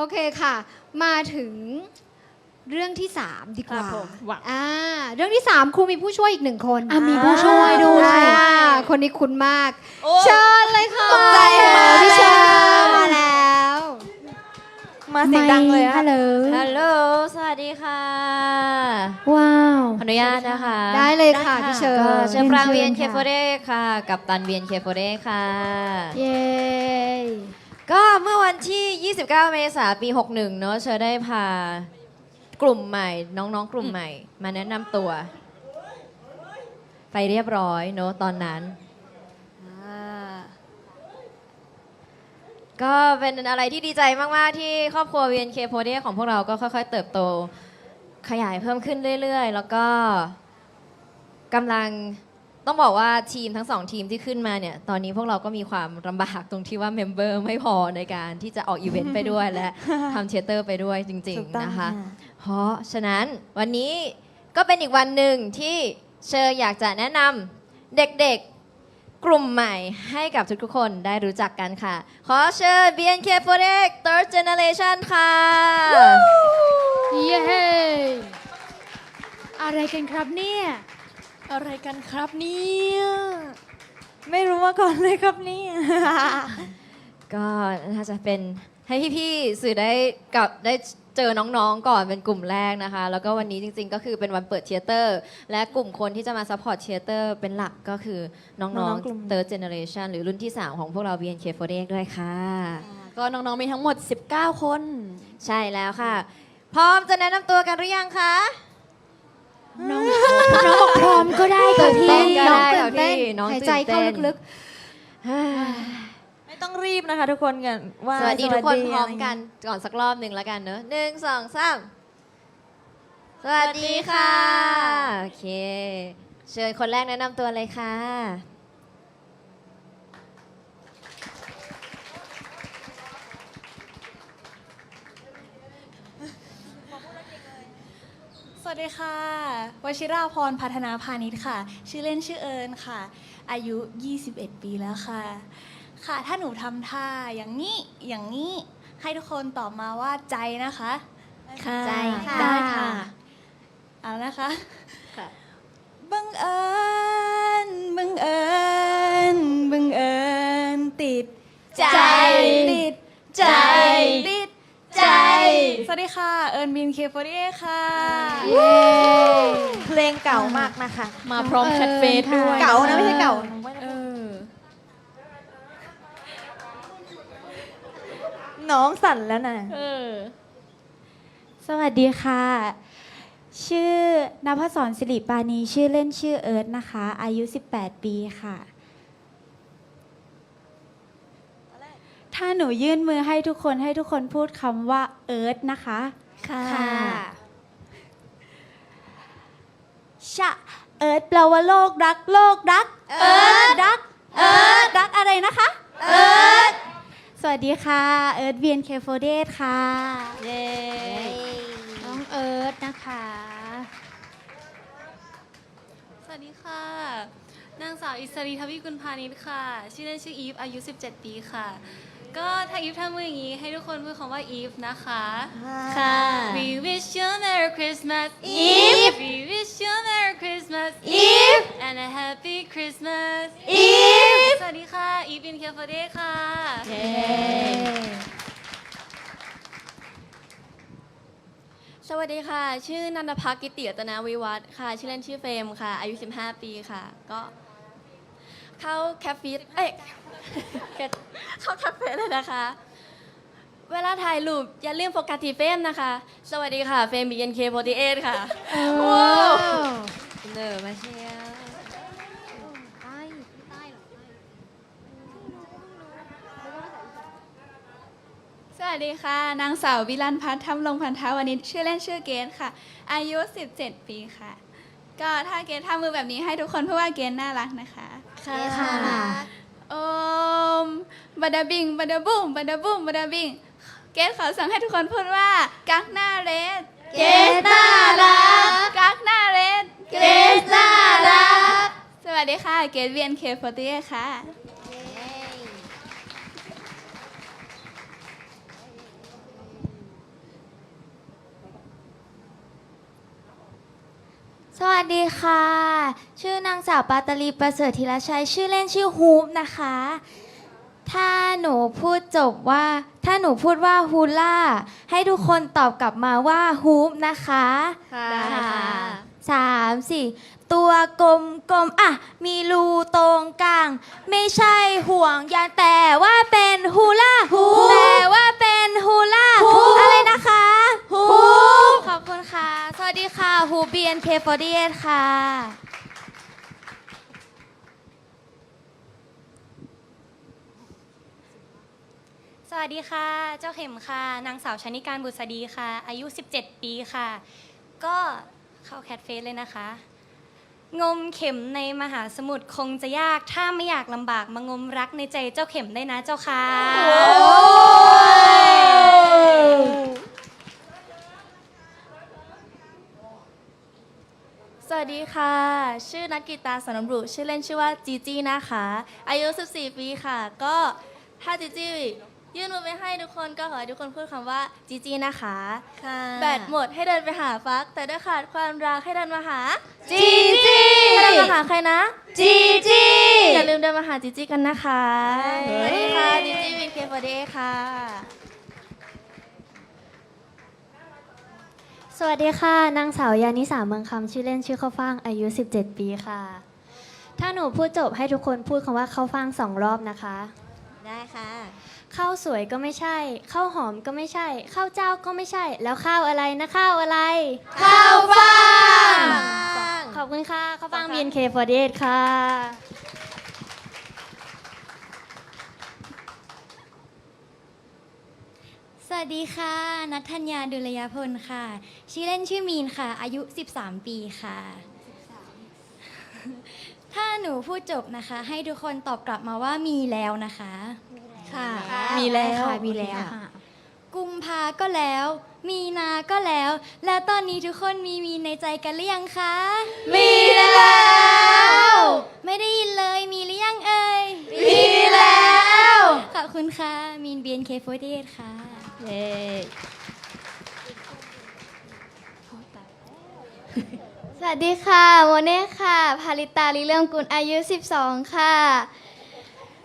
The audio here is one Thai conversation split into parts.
โอเคค่ะ มาถึงเรื่องที่ 3 ดีกว่าครับผมว้าว อ่าเรื่องที่ 3 ครูมีผู้ช่วยอีกหนึ่งคนอะมีผู้ช่วยด้วย อ่าคนนี้คุ้นมาก โอ้ เชิญเลยค่ะตกใจมาก พี่เชิญมาแล้ว มาเสียงดังเลยอะฮัลโหลฮัลโหล สวัสดีค่ะ ว้าว ขออนุญาตนะคะได้เลยค่ะพี่เชิญ ก็เชิญปรางเชิญเวียนเคค่ะโฟเดค่ะ กับตันเวียนเคโฟเดค่ะ เย้ ก็เมื่อวันที่ 29 เมษายนปี 61 เนอะเชอได้พากลุ่มใหม่ น้องๆ กลุ่มใหม่ มาแนะนำตัว ไปเรียบร้อยเนอะตอนนั้น ก็เป็นอะไรที่ดีใจมากๆ ที่ครอบครัว VNK p o d ของพวกเราก็ค่อยๆ เติบโต ขยายเพิ่มขึ้นเรื่อยๆ แล้วก็กำลัง ต้องบอกว่าทีมทั้งสองทีมที่ขึ้นมาเนี่ย ตอนนี้พวกเราก็มีความลำบากตรงที่ว่าเมมเบอร์ไม่พอในการที่จะออกอีเวนต์ไปด้วยและทำเทยเตอร์ไปด้วยจริง ถูกต้อๆงนะคะ ค่ะ เพราะฉะนั้นวันนี้ก็เป็นอีกวันหนึ่งที่เชอร์อยากจะแนะนำเด็กๆกลุ่มใหม่ให้กับทุกๆคนได้รู้จักกันค่ะ ขอเชิญ BNK48 Third Generation ค่ะ เย้อะไรกันครับเนี่ย อะไรกันครับเนี่ย ไม่รู้มาก่อนเลยครับเนี่ย ก็น่าจะเป็นให้พี่ๆสื่อได้กับได้เจอน้องๆก่อนเป็นกลุ่มแรกนะคะ แล้วก็วันนี้จริงๆ ก็คือเป็นวันเปิดเทยเตอร์ และกลุ่มคนที่จะมาซัพพอร์ตเทยเตอร์เป็นหลักก็คือน้น้อองงๆกลุ่ม ๆ Third Generation หรือรุ่นที่ 3 ของพวกเรา BNK48 ด้วยค่ะ ก็น้องๆมีทั้งหมด 19 คน ใช่แล้วค่ะ พร้อมจะแนะนำตัวกันหรือยังคะ น้องน้องบอกพร้อมก็ได้ค่ะตื่นเต้พี่นก็น้องได้ตื่นเต้นค่ะพี่น้องหายใจเข้าตื่นเต้น ลึกไม่ต้องรีบนะคะ ทุกคนกันว่าสวัสดีทุกคนพร้อมะไกันก่อนสักรอบหนึ่งแล้วกันเนอะหนึ่งสองสามสวัสดีค่ะ โอเค เชิญคนแรกแนะนำตัวเลยค่ะ วัสดีค่ะวชิราพรพัฒนาพาณิชย์ค่ะ ชื่อเล่นชื่อเอิญค่ะ อายุ 21 ปีแล้วค่ะ ค่ะ ถ้าหนูทำท่าอย่างนี้ อย่างนี้ ให้ทุกคนตอบมาว่าใจนะคะ ค่ะใจค่ะ ได้ค่ะ เอานะคะค่ะบังเอิญ บังเอิญ บังเอิญ ติด ใจ ติด ใจ ติด ใจ สวัสดีค่ะ เอิญบินเคฟอรีค่ะ เพลงเก่ามากนะคะ มาพร้อมแคทเฟสด้วยเก่านะไม่ใช่เก่าเออน้องสั่นแล้วนะเออ สวัสดีค่ะ ชื่อนภศรสิริปานีชื่อเล่นชื่อเอิร์ธนะคะ อายุ 18 ปีค่ะ ถ้าหนูยื่นมือให้ทุกคนให้ทุกคนพูดคำว่าเอิร์ธนะคะ ค่ะชะเอิร์ธแปลว่าโลกรัก โลกรัก เอิร์ธรัก เอิร์ธรักอะไรนะคะ เอิร์ธสวัสดีค่ะ เอิร์ธเบียนเคโฟเดสค่ะ เย้น้องเอิร์ธนะคะ สวัสดีค่ะ นางสาวอิสรีทวีกุลพาณิชย์ค่ะ ชื่อเล่นชื่ออีฟ อายุ 17 ปีค่ะ ก็ถ้าอีฟทำมืออย่างนี้ ให้ทุกคนพูดคำว่าอีฟนะคะ ค่ะ We wish you a Merry Christmas Eve We wish you a Merry Christmas Eve and a Happy Christmas Eve สวัสดีค่ะ อีฟอินเคฟเดค่ะสวัสดีค่ะ ชื่อนันทพักกิติรัตนาวิวัฒน์ค่ะ ชื่อเล่นชื่อเฟรมค่ะ อายุ 15 ปีค่ะ ก็ เข้าแคฟฟิตเอ้ยเข้าแคฟเฟ่เลยนะคะ เวลาถ่ายรูปอย่าลืมโฟกัสที่เฟรมนะคะ สวัสดีค่ะเฟรม BNK48 ค่ะว้าวเนอมาเชียร์สวัสดีค่ะ นางสาววิลันพัฒน์ทำลงพันธาวนิชชื่อเล่นชื่อเกณค่ะ อายุ 17 ปีค่ะ ก็ถ้าเกณทำมือแบบนี้ให้ทุกคนพูดว่าเกณน่ารักนะคะ ค่ะโอมบัดาบิงบัดาบุ้มบัดาบุ้มบัดาบิง เกณขอสั่งให้ทุกคนพูดว่า กักหน้าเรดเกณน่ารัก กักหน้าเรดเกณน่ารัก สวัสดีค่ะ เกณเวียนเคโฟตีค่ะ สวัสดีค่ะ ชื่อนางสาวปาตลีประเสริฐธีรชัย ชื่อเล่นชื่อฮูปนะคะ ถ้าหนูพูดจบว่า ถ้าหนูพูดว่าฮูล่า ให้ทุกคนตอบกลับมาว่าฮูปนะคะค่ะสามสี่ตัวกลมกลมๆอะ มีรูตรงกลาง ไม่ใช่ห่วงยางแต่ว่าเป็นฮูล่าแต่ว่าเป็นฮูล่าอะไรนะคะฮูขอบคุณค่ะสวัสดีค่ะ ฮูบีเอ็นเคฟอร์ดีค่ะ สวัสดีค่ะ เจ้าเข็มค่ะ นางสาวชนิการบุษดีค่ะ อายุ 17 ปีค่ะ ก็เข้าแคทเฟสเลยนะคะ งมเข็มในมหาสมุทรคงจะยาก ถ้าไม่อยากลำบากมางมรักในใจเจ้าเข็มได้นะเจ้าค่ะ สวัสดีค่ะ ชื่อนักกีตาร์สนมรุชื่อเล่นชื่อว่าจีจี้นะคะ อายุ 14 ปีค่ะ ก็ถ้าจีจี้ยื่นมือไปให้ทุกคนก็ขอให้ทุกคนพูดคำว่าจีจี้นะคะค่ะแบตหมดให้เดินไปหาฟัก แต่ด้วยขาดความรักให้เดินมาหาจีจีให้เดินมาหาใครนะ จีจีอย่าลืมเดินมาหาจีจี้กันนะคะสวัสดีค่ะจีจี้วินเคฟเดย์ค่ะ สวัสดีค่ะ นางสาวยานิสาเมืองคำชื่อเล่นชื่อข้าวฟ่างอายุ 17 ปีค่ะ ถ้าหนูพูดจบให้ทุกคนพูดคำว่าข้าวฟ่างสองรอบนะคะ ได้ค่ะข้าวสวยก็ไม่ใช่ข้าวหอมก็ไม่ใช่ข้าวเจ้าก็ไม่ใช่ แล้วข้าวอะไรนะข้าวอะไร ข้าวฟ่าง ขอบคุณค่ะข้าวฟ่าง BNK48 ค่ะ วัสดีค่ะ นัทธัญญาดุลยพลค่ะ ชื่อเล่นชื่อมีนค่ะ อายุ 13 ปีค่ะ ถ้าหนูพูดจบนะคะ ให้ทุกคนตอบกลับมาว่ามีแล้วนะคะ ค่ะ มีแล้วค่ะ มีแล้วกุมภาก็แล้ว มีนาก็แล้ว แล้วตอนนี้ทุกคนมีมีในใจกันหรือยังคะ มีแล้ว ไม่ได้ยินเลยมีหรือยังเอ่ย มีแล้ว ขอบคุณค่ะ มีน BNK48 ค่ะ สวัสดีค่ะโมเน่ค่ะพาริตาลิเรื่องกุลอายุ 12 ค่ะ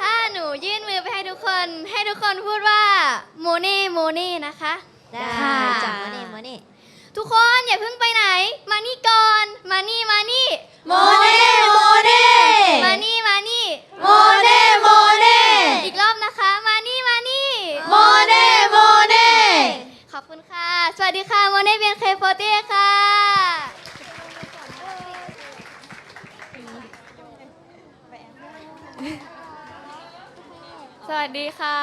ถ้าหนูยื่นมือไปให้ทุกคน ให้ทุกคนพูดว่า โมเน่โมเน่นะคะได้ค่ะจ้ะโมเน่โมเน่ทุกคนอย่าเพิ่งไปไหน มานี่ก่อน มานี่มานี่โมเน่โมเน่มานี่มานี่โมเน่โมเน่อีกรอบนะคะ มานี่มานี่โมเน่โม สวัสดีค่ะโมเน่เบียนเคโฟเต้ค่ะ สวัสดีค่ะ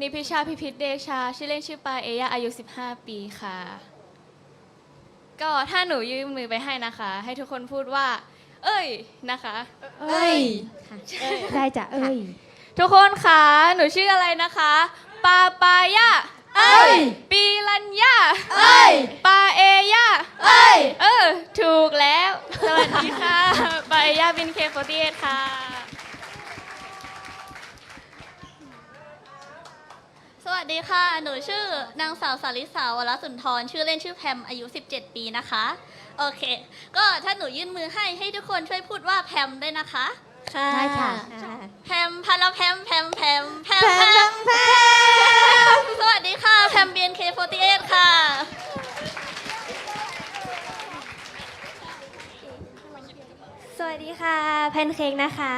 นิพิชาพิพิธเดชา ชื่อเล่นชื่อปาเอยาอายุ 15 ปีค่ะ ก็ถ้าหนูยื่นมือไปให้นะคะ ให้ทุกคนพูดว่า เอ้ยนะคะ เอ้ย ได้จ้ะเอ้ย ทุกคนคะหนูชื่ออะไรนะคะ ปาปายา เอ้ย ปีรัญญาเอ้ย ปาเอยาเอ้ย เออ ถูกแล้ว สวัสดีค่ะ ปาเอยาบินเคโฟตีเอค่ะ สวัสดีค่ะ หนูชื่อนางสาวสาริสาวรสุนทร ชื่อเล่นชื่อแพม อายุ 17 ปีนะคะ โอเค ก็ถ้าหนูยื่นมือให้ให้ทุกคนช่วยพูดว่าแพมด้วยนะคะ ค่ะได้ค่ะ แพมพาราแพมแพมแพมแพมแพมแพมสวัสดีค่ะ แพม BNK48 ค่ะ สวัสดีค่ะ แพนเค้กนะคะ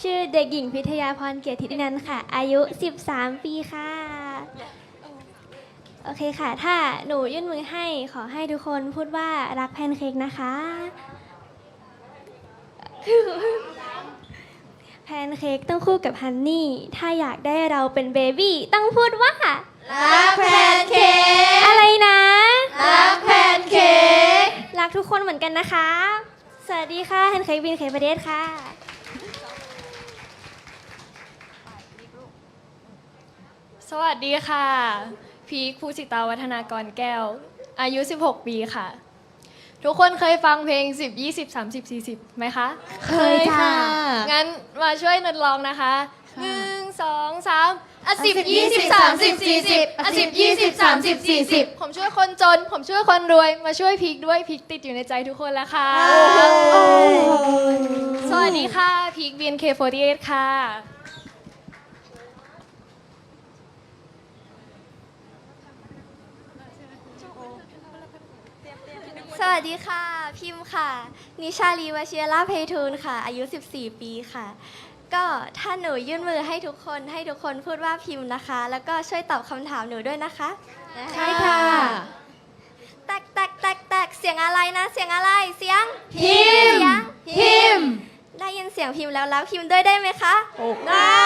ชื่อเด็กหญิงพิทยาพรเกียรตินันท์ค่ะ อายุ 13 ปีค่ะ โอเคค่ะ ถ้าหนูยื่นมือให้ขอให้ทุกคนพูดว่ารักแพนเค้กนะคะ แพนเค้กต้องคู่กับฮันนี่ ถ้าอยากได้เราเป็นเบบี้ต้องพูดว่า รักแพนเค้กอะไรนะ รักแพนเค้กรักทุกคนเหมือนกันนะคะ สวัสดีค่ะแพนเค้กบินเคประเดศค่ะ สวัสดีค่ะ พีคภูสิตาวัฒนากรแก้ว อายุ 16 ปีค่ะ ทุกคนเคยฟังเพลง 10 20 30 40ไหมคะเคยค่ะ งั้นมาช่วยนัดลองนะคะหนึ่งสองสามอะสิบยี่สิบสามสิบสี่สิบอะสิบยี่สิบสามสิบสี่สิบผมช่วยคนจน ผมช่วยคนรวย มาช่วยพีคด้วยพีคติดอยู่ในใจทุกคนแล้วค่ะ สวัสดีค่ะพีค BNK48 ค่ะ สวัสดีค่ะ พิมพ์ค่ะ นิชาลีวชิราเพทูลค่ะ อายุ 14 ปีค่ะ ก็ถ้าหนูยื่นมือให้ทุกคนให้ทุกคนพูดว่าพิมพ์นะคะ แล้วก็ช่วยตอบคำถามหนูด้วยนะคะใช่ค่ะแตกแตกแตกแตกเสียงอะไรนะ เสียงอะไรเสียงพิมพ์เสียงพิมพ์ได้ยินเสียงพิมพ์แล้วแล้วพิมพ์ด้วยได้ไหมคะได้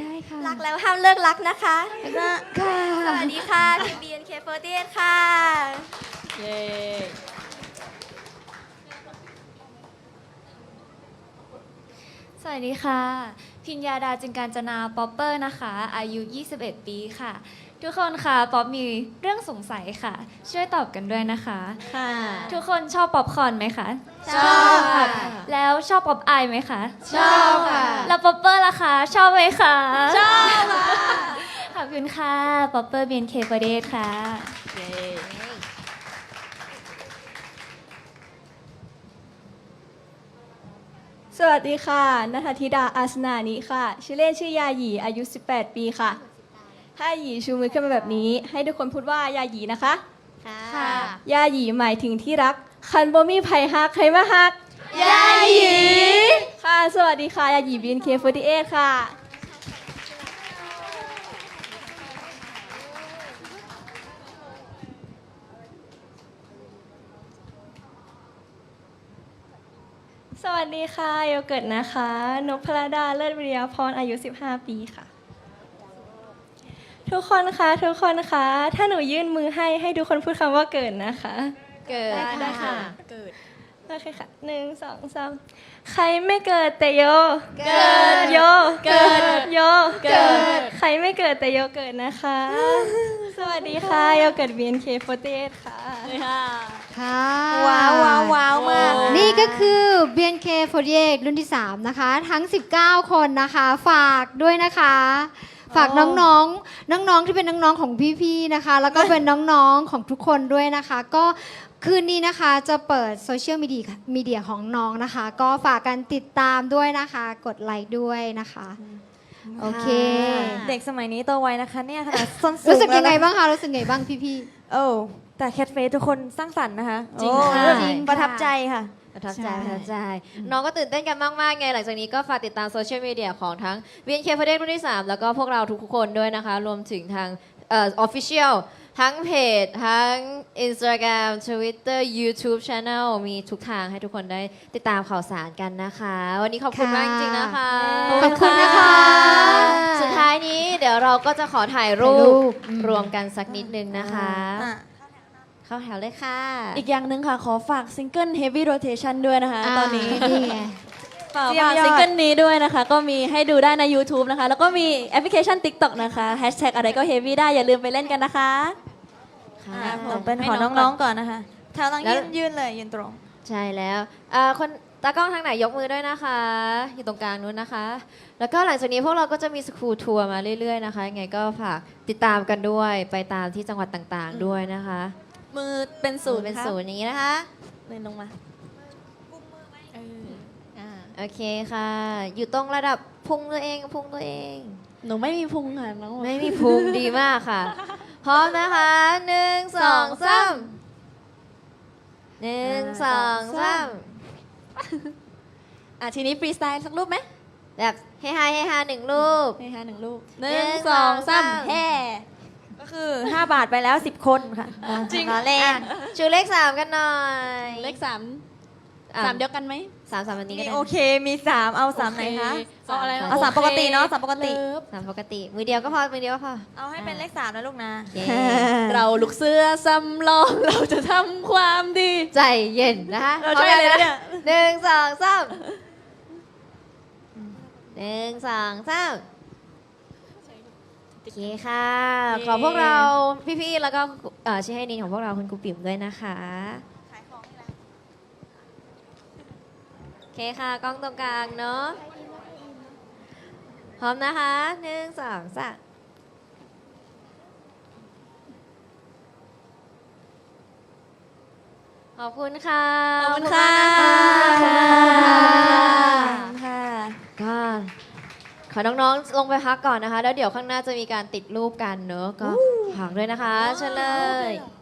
ได้ค่ะรักแล้วห้ามเลิกรักนะคะค่ะสวัสดีค่ะพิมพ์ BNK48 ค่ะ สวัสดีค่ะ พิญญาดาจึงการจนาป๊อปเปอร์นะคะ อายุ 21 ปีค่ะ ทุกคนค่ะ ป๊อปมีเรื่องสงสัยค่ะ ช่วยตอบกันด้วยนะคะ ค่ะ ทุกคนชอบป๊อปคอร์นไหมคะชอบค่ะ แล้วชอบป๊อปอายไหมคะ ชอบค่ะ แล้วป๊อปเปอร์ล่ะคะ ชอบไหมคะ ชอบค่ะ ขอบคุณค่ะ ป๊อปเปอร์ BNK48 ค่ะ สวัสดีค่ะนัทธิดาอาสนานิค่ะ ชื่อเล่นชื่อยาหยีอายุ 18 ปีค่ะ ถ้าหยีชูมือขึ้นมาแบบนี้ ให้ทุกคนพูดว่ายาหยีนะคะ ค่ะ ยาหยีหมายถึงที่รัก คันโบมีไผ่ฮักใครมาฮัก ยาหยี ค่ะ สวัสดีค่ะ ยาหยี BNK48 ค่ะ สวัสดีค่ะ โยเกิร์ตนะคะ นพพลดาเลิศวิริยาพรอายุ 15 ปีค่ะ ทุกคนคะทุกคนคะ ถ้าหนูยื่นมือให้ให้ทุกคนพูดคำว่าเกิดนะคะ เกิดได้ค่ะโอเคค่ะหนึ่งสองสามใครไม่เกิดแต่โย เกิดโย เกิดโย เกิด ใครไม่เกิดแต่โยเกิดนะคะ สวัสดีค่ะ โยเกิร์ต BNK48 ค่ะ ค่ะว้าวว้าวว้าวมาก นี่ก็คือ BNK48 รุ่นที่ 3 นะคะ ทั้ง 19 คนนะคะ ฝากด้วยนะคะ ฝากน้องๆ น้องๆ ที่เป็นน้องๆ ของพี่ๆ นะคะ แล้วก็เป็นน้องๆ ของทุกคนด้วยนะคะ ก็คืนนี้นะคะจะเปิดโซเชียลมีเดียมีเดียของน้องนะคะ ก็ฝากกันติดตามด้วยนะคะ กดไลค์ด้วยนะคะ โอเค เด็กสมัยนี้โตไวนะคะเนี่ยขนาดส้นสูงรู้สึกยังไงแล้วนะบ้างคะ รู้สึกไงบ้างพี่ๆ โอ้ แต่แคทเฟสทุกคนสร้างสรรค์นะคะจริงโอ้ค่ะจริงประทับใจค่ะ ประทับใจใช่ ประทับใจ น้องก็ตื่นเต้นกันมาก ๆ ไง หลังจากนี้ก็ฝากติดตามโซเชียลมีเดียของทั้ง BNK ประเทศรุ่นที่ 3 แล้วก็พวกเราทุกๆคนด้วยนะคะ รวมถึงทางเอ่อ official ทั้งเพจ ทั้ง Instagram Twitter YouTube Channel มีทุกทางให้ทุกคนได้ติดตามข่าวสารกันนะคะ วันนี้ขอบคุณมากจริง ๆ นะคะ ขอบคุณนะคะ สุดท้ายนี้เดี๋ยวเราก็จะขอถ่ายรูถ่ายรูปปอืมรวมกันสักนิดนึงนะคะ อะ เข้าแถวเลยค่ะ อีกอย่างหนึ่งค่ะ ขอฝากซิงเกิล Heavy Rotation ด้วยนะคะ ตอนนี้นี่ไงฝากฝากซิงเกิลนี้ด้วยนะคะ ก็มีให้ดูได้ใน YouTube นะคะ แล้วก็มีแอปพลิเคชัน TikTok นะคะแฮชแท็กอะไรก็ Heavy ได้อย่าลืมไปเล่นกันนะคะค่ะอะผมเป็นขอน้องๆก่อนนะคะแถวหลังแล้วยืนยืนเลยยืนตรง ใช่แล้วเอ่อคนตากล้องทางไหนยกมือด้วยนะคะ อยู่ตรงกลางนู้นนะคะ แล้วก็หลังจากนี้พวกเราก็จะมีสกูลทัวร์มาเรื่อยๆนะคะยังไงก็ฝากติดตามกันด้วยไปตามที่จังหวัดต่างๆด้วยนะคะ มือเป็นศูนย์เป็นครับศูนย์อย่างนี้นะคะเดินลงมาอ่าโอเคค่ะ อยู่ตรงระดับพุงตัวเองพุงตัวเอง หนูไม่มีพุงค่ะน้องไม่มีพุงดีมากค่ะ พร้อมนะคะหนึ่งสองสามหนึ่งสองสามอะทีนี้ฟรีสไตล์สักรูปไหมแบบเฮฮาเฮฮาหนึ่งรูปให้ค่ะหนึ่งรูปหนึ่งสองสามแห่ก็ คือ 5 บาทไปแล้ว 10 คนค่ะจริงเล่นชูเลขสามกันหน่อยเลขสามอะสามเดียวกันไหมสามสามวันนี้ก็มีได้โอเคมี 3 เอา 3 ไหนคะเอาอะไรนะเอาสามปกติเนาะสามปกติสามปกติ มือเดียวก็พอมือเดียวก็พอเอาให้เป็นเลขสามนะลูกนะเย้เราลูกเสื้อสำรองเราจะทำความดี ใจเย็นนะคะเราใช่เลยนะเนี่ย หนึ่งสองสามหนึ่งสองสาม โอเคค่ะ ขอพวกเราพี่ๆ แล้วก็เอ่อชื่อให้นินของพวกเราคุณครูปิ่มด้วยนะคะโอเคค่ะ กล้องตรงกลางเนาะ พร้อมนะคะหนึ่งสองสามขอบคุณค่ะ ขอบคุณค่ะ ขอบคุณค่ะ ค่ะ ก็ขอ น้องๆ ลงไปพักก่อนนะคะ แล้วเดี๋ยวข้างหน้าจะมีการติดรูปกันเนอะก็ฝากด้วยนะคะเชิญเลยเ